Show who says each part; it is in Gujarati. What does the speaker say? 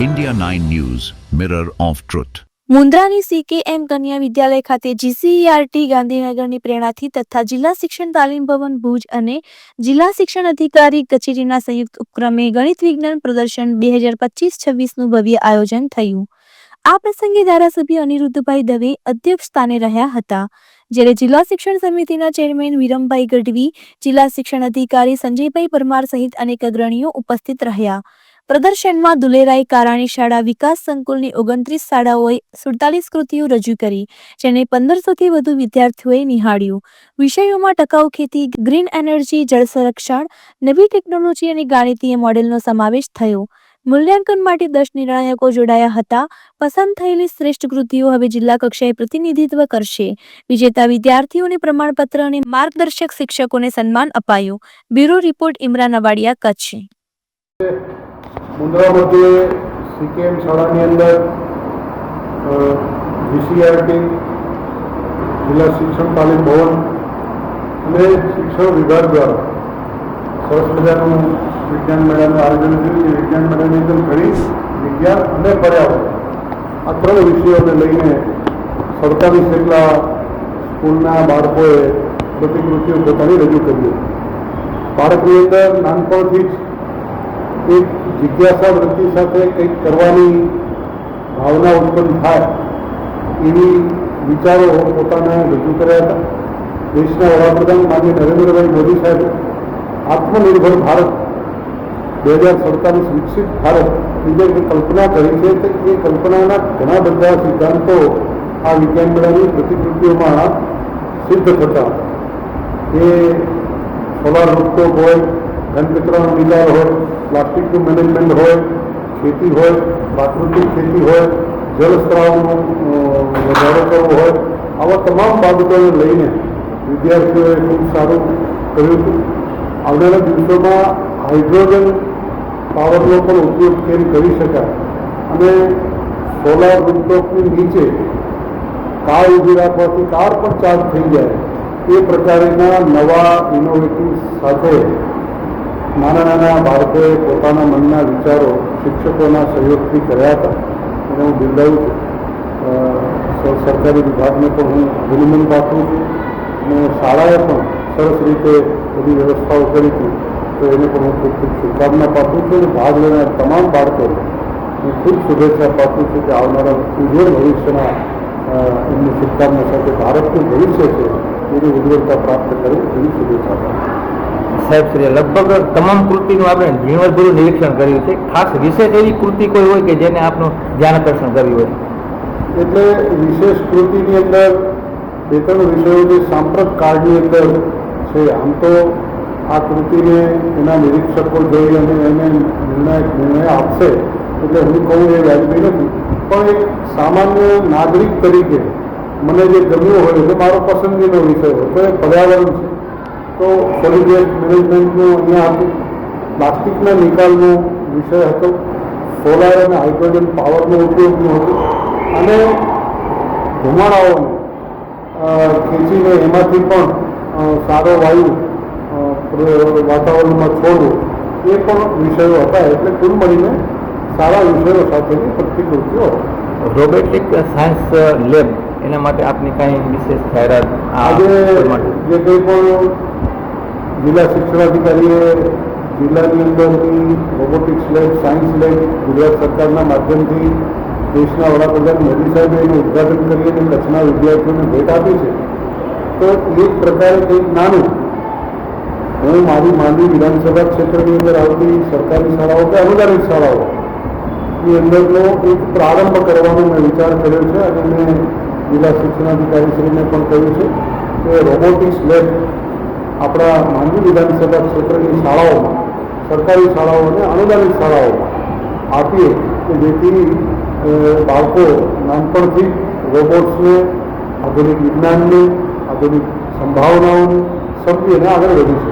Speaker 1: India 9 News, Mirror of Truth.
Speaker 2: મુન્દ્રાની CKM કન્યા વિદ્યાલય ખાતે જીસીઈઆરટી ગાંધીનગરની પ્રેરણાથી તથા જિલ્લા શિક્ષણ તાલીમ ભવન ભુજ અને જિલ્લા શિક્ષણ અધિકારી કચેરીના સંયુક્ત ઉપક્રમે ગણિત વિજ્ઞાન પ્રદર્શન બે હજાર પચીસ છવ્વીસનું ભવ્ય આયોજન થયું આ પ્રસંગે ધારાસભ્ય અનિરુદ્ધભાઈ દવે અધ્યક્ષ સ્થાને રહ્યા હતા જ્યારે જિલ્લા શિક્ષણ સમિતિના ચેરમેન વિરમભાઈ ગઢવી જિલ્લા શિક્ષણ અધિકારી સંજયભાઈ પરમાર સહિત અનેક અગ્રણીઓ ઉપસ્થિત રહ્યા પ્રદર્શનમાં દુલેરાઈ કારાણી શાળા વિકાસ સંકુલની ઓગણત્રીસ શાળાઓએ સુડતાલીસ કૃતિઓ રજૂ કરી, જેને પંદરસોથી વધુ વિદ્યાર્થીઓએ નિહાળ્યું. વિષયોમાં ટકાઉ ખેતી, ગ્રીન એનર્જી, જળ સંરક્ષણ, નવી ટેકનોલોજી અને ગાણિતીય મોડેલનો સમાવેશ થયો. મૂલ્યાંકન માટે દસ નિર્ણાયકો જોડાયા હતા. પસંદ થયેલી શ્રેષ્ઠ કૃતિઓ હવે જિલ્લા કક્ષાએ પ્રતિનિધિત્વ કરશે. વિજેતા વિદ્યાર્થીઓને પ્રમાણપત્ર અને માર્ગદર્શક શિક્ષકોને સન્માન અપાયું. Bureau report Imran Avadiya Kutch.
Speaker 3: Mundra મધ્યે સીકેએમ શાળાની અંદર જીસીઆરટી જિલ્લા શિક્ષણ તાલીમ ભવન અને શિક્ષણ વિભાગ દ્વારા સરસ મજાનું વિજ્ઞાન મેળાનું આયોજન એ વિજ્ઞાન મેળાની અંદર ઘણી વિજ્ઞાન અને પર્યાવરણ. આ ત્રણ વિષયોને લઈને સડતાલીસ જેટલા સ્કૂલના બાળકોએ પ્રતિકૃતિઓ પોતાની રજૂ કરી. બાળકની અંદર નાનપણથી જ એક જિજ્ઞાસા વૃત્તિ સાથે કંઈક કરવાની ભાવના ઉત્પન્ન થાય એવી વિચારો પોતાને રજૂ કર્યા હતા. દેશના વડાપ્રધાન માનીય નરેન્દ્રભાઈ મોદી સાહેબે આત્મનિર્ભર ભારત બે હજાર સડતાલીસ વિકસિત ભારતની જે કલ્પના કરી છે તે એ કલ્પનાના ઘણા બધા સિદ્ધાંતો આ વિજ્ઞાન મેળાની પ્રતિકૃતિઓમાં સિદ્ધ થતા હતા. એ સોલાર રૂપટોપ હોય ઘન કચરાનો નિકાલ હોય પ્લાસ્ટિકનું મેનેજમેન્ટ હોય, ખેતી હોય, પ્રાકૃતિક ખેતી હોય જળ સ્ત્રાવનો વધારો કરવો હોય, આવા તમામ બાબતોને લઈને વિદ્યાર્થીઓએ ખૂબ સારું કર્યું હતું. આવનારા દિવસોમાં હાઇડ્રોજન પાવરનો પણ ઉપયોગ કેમ કરી શકાય? અને સોલાર રૂપટોપની નીચે કાર ઊભી રાખવાથી કાર પણ ચાર્જ થઈ જાય. એ પ્રકારના નવા ઇનોવેટિવ સાથે નાના નાના બાળકોએ પોતાના મનના વિચારો શિક્ષકોના સહયોગથી કર્યા હતા. અને હું બિરદાવું છું. સરકારી વિભાગને પણ હું અભિનંદન પાઠવું છું. અને શાળાએ પણ સરસ રીતે બધી વ્યવસ્થાઓ કરી હતી. તો એને પણ હું ખૂબ ખૂબ શુભકામના પાઠવું છું. અને ભાગ લેનાર તમામ બાળકોને હું ખૂબ શુભેચ્છા પાઠવું છું કે આવનારા ઉજ્જવળ ભવિષ્યના એમની શુભકામના સાથે ભારતનું ભવિષ્ય છે. એની ઉજ્જવળતા પ્રાપ્ત કરે એવી શુભેચ્છા પાઠવું.
Speaker 4: સાહેબ શ્રી લગભગ તમામ કૃતિનું આપણે ઝીણવટભર્યું નિરીક્ષણ કર્યું છે. ખાસ વિશેષ એવી કૃતિ કોઈ હોય કે જેને આપનું ધ્યાન આકર્ષણ કર્યું હોય?
Speaker 3: એટલે વિશેષ કૃતિની અંદર બે ત્રણ વિષયો જે સાંપ્રત કાળની અંદર છે. આમ તો આ કૃતિને એના નિરીક્ષકો જોઈ અને એને નિર્ણય નિર્ણય આપશે. એટલે હું કહું એ વ્યાજબી નથી. પણ એક સામાન્ય નાગરિક તરીકે મને જે ગમ્યું હોય એટલે મારો પસંદગીનો વિષય તો એ પર્યાવરણ છે. તો સોલિડ વેસ્ટ મેનેજમેન્ટનું અહીંયા પ્લાસ્ટિકના નિકાલનો વિષય હતો. સોલાર અને હાઇડ્રોજન પાવરનો ઉપયોગ હતો. અને ધુમાડાઓને ખેંચીને એમાંથી પણ સારો વાયુ વાતાવરણમાં છોડવો એ પણ વિષયો હતા. એટલે કુલ મળીને સારા વિષયો સાથેની પ્રતિકૃતિઓ
Speaker 4: રોબોટિક સાયન્સ લેબ એના માટે આપની કાંઈ વિશેષ જાહેરાત
Speaker 3: આજે
Speaker 4: માટે
Speaker 3: જે કંઈ પણ જિલ્લા શિક્ષણાધિકારીએ જિલ્લાની અંદરની robotics lab science lab Gujarat સરકારના માધ્યમથી દેશના વડાપ્રધાન મોદી સાહેબે એનું ઉદઘાટન કરી અને કચ્છના વિદ્યાર્થીઓને ભેટ આપી છે. તો એક પ્રકારે કંઈક નાનું, હું મારી માંડવી વિધાનસભા ક્ષેત્રની અંદર આવતી સરકારી શાળાઓ કે અનુદાનિત શાળાઓ, ની અંદરનો એક પ્રારંભ કરવાનો મેં વિચાર કર્યો છે. અને મેં જિલ્લા શિક્ષણાધિકારીશ્રીને પણ કહ્યું છે કે રોબોટિક્સ લેબ આપણા માંડવી વિધાનસભા ક્ષેત્રની શાળાઓમાં સરકારી શાળાઓ અને અનુદાનિત શાળાઓમાં આપીએ કે જેથી બાળકો નાનપણથી રોબોટ્સને, આધુનિક વિજ્ઞાનને, આધુનિક સંભાવનાઓને સમજી અને આગળ વધી શકે.